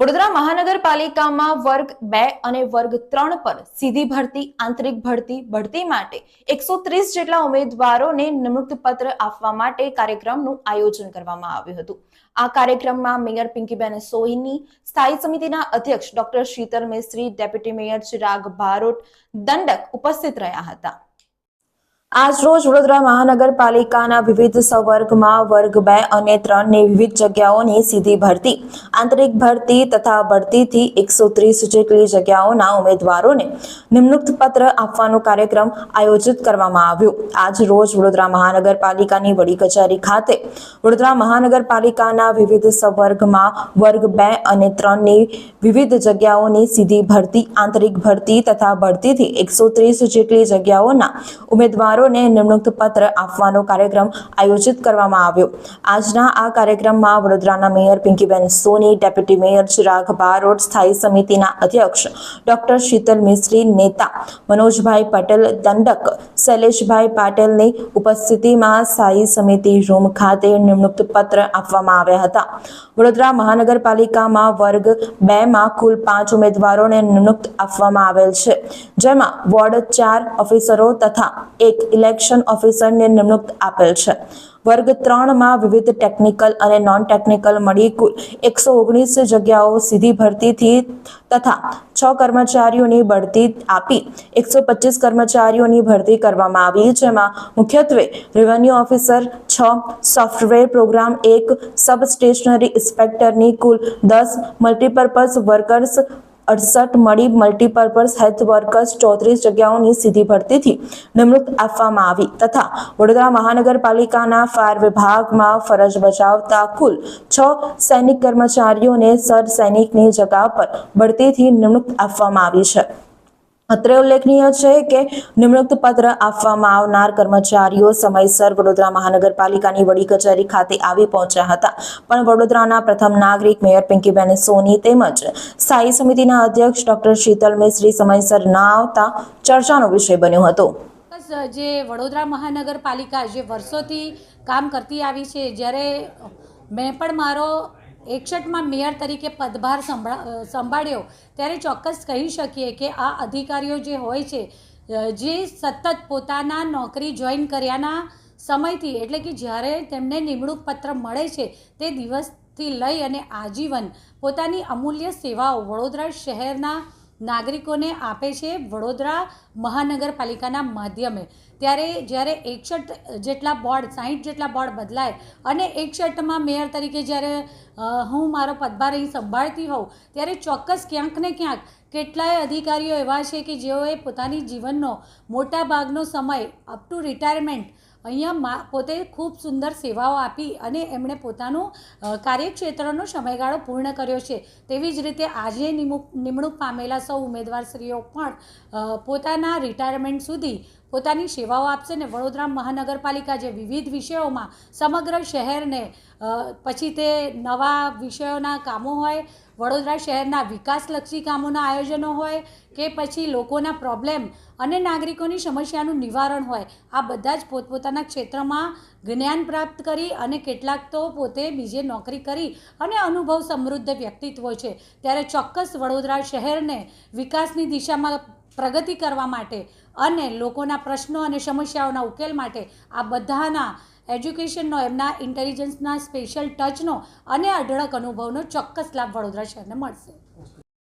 વડોદરા મહાનગરપાલિકામાં વર્ગ બે અને વર્ગ ત્રણ પર સીધી ભરતી, આંતરિક ભરતી ભરતી માટે એકસો ત્રીસ જેટલા ઉમેદવારોને નિમણૂક પત્ર આપવા માટે કાર્યક્રમનું આયોજન કરવામાં આવ્યું હતું. આ કાર્યક્રમમાં મેયર પિંકીબેન સોહીની સ્થાયી સમિતિના અધ્યક્ષ doctor Sheetal Mistry, deputy mayor Chirag Barot દંડક ઉપસ્થિત રહ્યા હતા. આજ રોજ વડોદરા મહાનગરપાલિકાના વિવિધ સંવર્ગમાં વર્ગ બે અને ત્રણની વિવિધ જગ્યાઓની સીધી ભરતી, આંતરિક ભરતી તથા ભરતીથી એકસો ત્રીસ જેટલી જગ્યાઓના ઉમેદવારોને નિમણૂક પત્ર આપવાનો કાર્યક્રમ આયોજિત કરવામાં આવ્યો. આજ રોજ વડોદરા મહાનગરપાલિકાની વડી કચેરી ખાતે વડોદરા મહાનગરપાલિકાના વિવિધ સંવર્ગમાં વર્ગ બે અને ત્રણની વિવિધ જગ્યાઓની સીધી ભરતી, આંતરિક ભરતી તથા ભરતીથી એકસો ત્રીસ જેટલી જગ્યાઓના ઉમેદવારોને નિમણૂક આપવાનો કાર્યક્રમ આયોજિત કરવામાં આવ્યો. આજના આ કાર્યક્રમમાં વડોદરાના mayor Pinkiben Soni, deputy mayor Chirag Barot, સ્થાયી સમિતિના અધ્યક્ષ ડોક્ટર શીતલ મિસ્ત્રી, નેતા મનોજભાઈ પટેલ, દંડક શૈલેષભાઈ પાટેલની ઉપસ્થિતિમાં સ્થાયી સમિતિ રૂમ ખાતે નિમણૂક પત્ર આપવામાં આવ્યા હતા. વડોદરા મહાનગરપાલિકામાં વર્ગ બે માં કુલ પાંચ ઉમેદવારોને નિમણૂક આપવામાં આવેલ છે, જેમાં વોર્ડ ચાર ઓફિસરો તથા એક ઇલેક્શન ઓફિસરને નિમણૂક આપેલ છે. વર્ગ ત્રણમાં વિવિધ ટેકનિકલ અને નોન ટેકનિકલ મળી કુલ એકસો ઓગણીસ જગ્યાઓ સીધી ભરતીથી તથા છ કર્મચારીઓની બઢતી આપી એકસો પચીસ કર્મચારીઓની ભરતી કરવામાં આવી, જેમાં મુખ્યત્વે રેવન્યુ ઓફિસર છ સોફ્ટવેર પ્રોગ્રામ એક સબ સ્ટેશનરી ઇન્સ્પેક્ટરની કુલ દસ મલ્ટીપર્પઝ વર્કર્સ અડસઠ મળી મલ્ટીપર્પઝ હેલ્થ વર્કર્સ ચોત્રીસ જગ્યાઓની સીધી ભરતીથી નિમણૂક આપવામાં આવી તથા વડોદરા મહાનગરપાલિકાના ફાયર વિભાગમાં ફરજ બજાવતા કુલ છ સૈનિક કર્મચારીઓને સર સૈનિકની જગા પર બઢતીથી નિમણૂક આપવામાં આવી છે. અત્રે ઉલ્લેખનીય છે કે નિમણૂક પત્ર આપવામાં આવનાર કર્મચારીઓ સમયસર વડોદરા મહાનગરપાલિકાની વડી કચેરી ખાતે આવી પહોંચ્યા હતા. પણ વડોદરાના પ્રથમ નાગરિક મેયર પિંકીબેન સોની તેમજ સ્થાયી સમિતિના અધ્યક્ષ ડોક્ટર શીતલ મિશ્રી સમયસર ના આવતા ચર્ચાનો વિષય બન્યો હતો. જે વડોદરા મહાનગરપાલિકા જે વર્ષોથી કામ કરતી આવી છે, જ્યારે મેં પણ મારો એકસઠમાં મેયર તરીકે પદભાર સંભળા સંભાળ્યો, ત્યારે ચોક્કસ કહી શકીએ કે આ અધિકારીઓ જે હોય છે જે સતત પોતાના નોકરી જોઈન કર્યાના સમયથી, એટલે કે જ્યારે તેમને નિમણૂક પત્ર મળે છે, તે દિવસથી લઈ અને આજીવન પોતાની અમૂલ્ય સેવાઓ વડોદરા શહેરના નાગરિકોને આપે છે વડોદરા મહાનગરપાલિકાના માધ્યમે. ત્યારે જ્યારે એકસઠ જેટલા બોર્ડ, સાહીઠ જેટલા બોર્ડ બદલાય અને એકસઠમાં મેયર તરીકે જ્યારે હું મારો પદભાર અહીં સંભાળતી હોઉં, ત્યારે ચોક્કસ ક્યાંક ને ક્યાંક કેટલાય અધિકારીઓ એવા છે કે જેઓએ પોતાની જીવનનો મોટા ભાગનો સમય અપ ટુ રિટાયરમેન્ટ અહીંયા પોતે ખૂબ સુંદર સેવાઓ આપી અને એમણે પોતાનું કાર્યક્ષેત્રનો સમયગાળો પૂર્ણ કર્યો છે. તેવી જ રીતે આજે નિમણૂક નિમણૂક પામેલા સૌ ઉમેદવારશ્રીઓ પણ પોતાના રિટાયરમેન્ટ સુધી પોતાની સેવાઓ આપશે ને વડોદરા મહાનગરપાલિકા જે વિવિધ વિષયોમાં સમગ્ર શહેરને પછી તે નવા વિષયોના કામો હોય, વડોદરા શહેરના વિકાસલક્ષી કામોના આયોજનો હોય કે પછી લોકોના પ્રોબ્લેમ અને નાગરિકોની સમસ્યાનું નિવારણ હોય, આ બધા જ પોતપોતાના ક્ષેત્રમાં જ્ઞાન પ્રાપ્ત કરી અને કેટલાક તો પોતે બીજે નોકરી કરી અને અનુભવ સમૃદ્ધ વ્યક્તિત્વ છે. ત્યારે ચોક્કસ વડોદરા શહેરને વિકાસની દિશામાં પ્રગતિ કરવા માટે અને લોકોના પ્રશ્નો અને સમસ્યાઓના ઉકેલ માટે આ બધાના એજ્યુકેશનનો, એમના ઇન્ટેલિજન્સના સ્પેશિયલ ટચનો અને અઢળક અનુભવનો ચોક્કસ લાભ વડોદરા શહેરને મળશે.